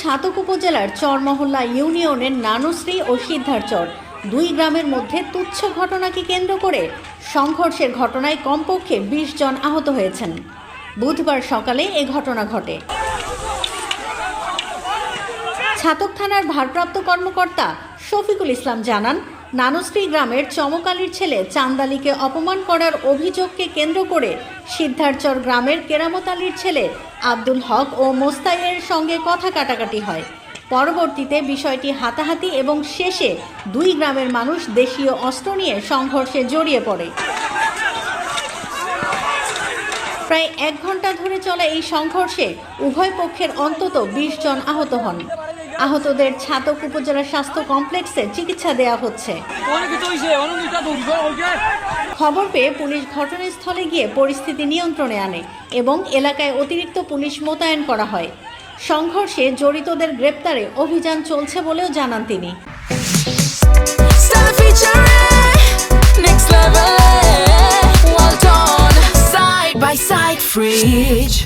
ছাতক উপজেলার চরমহল্লা ইউনিয়নের নানুশ্রী ও সিদ্ধারচর। দুই গ্রামের মধ্যে তুচ্ছ ঘটনাকে কেন্দ্র করে সংঘর্ষের ঘটনায় কমপক্ষে বিশ জন আহত হয়েছেন। বুধবার সকালে এ ঘটনা ঘটে। ছাতক থানার ভারপ্রাপ্ত কর্মকর্তা শফিকুল ইসলাম জানান, নানুশ্রী গ্রামের চমকালীর ছেলে চান্দালিকে অপমান করার অভিযোগকে কেন্দ্র করে সিদ্ধারচর গ্রামের কেরামত আলীর ছেলে আব্দুল হক ও মোস্তাইয়ের সঙ্গে কথা কাটাকাটি হয়। পরবর্তীতে বিষয়টি হাতাহাতি এবং শেষে দুই গ্রামের মানুষ দেশীয় অস্ত্র নিয়ে সংঘর্ষে জড়িয়ে পড়ে। প্রায় এক ঘণ্টা ধরে চলা এই সংঘর্ষে উভয় পক্ষের অন্তত বিশ জন আহত হন। আহতদের ছাতক উপজেলা স্বাস্থ্য কমপ্লেক্সে চিকিৎসা দেওয়া হচ্ছে। খবর পেয়ে পুলিশ ঘটনাস্থলে গিয়ে পরিস্থিতি নিয়ন্ত্রণে আনে এবং এলাকায় অতিরিক্ত পুলিশ মোতায়েন করা হয়। সংঘর্ষে জড়িতদের গ্রেপ্তারে অভিযান চলছে বলেও জানান তিনি। Fridge.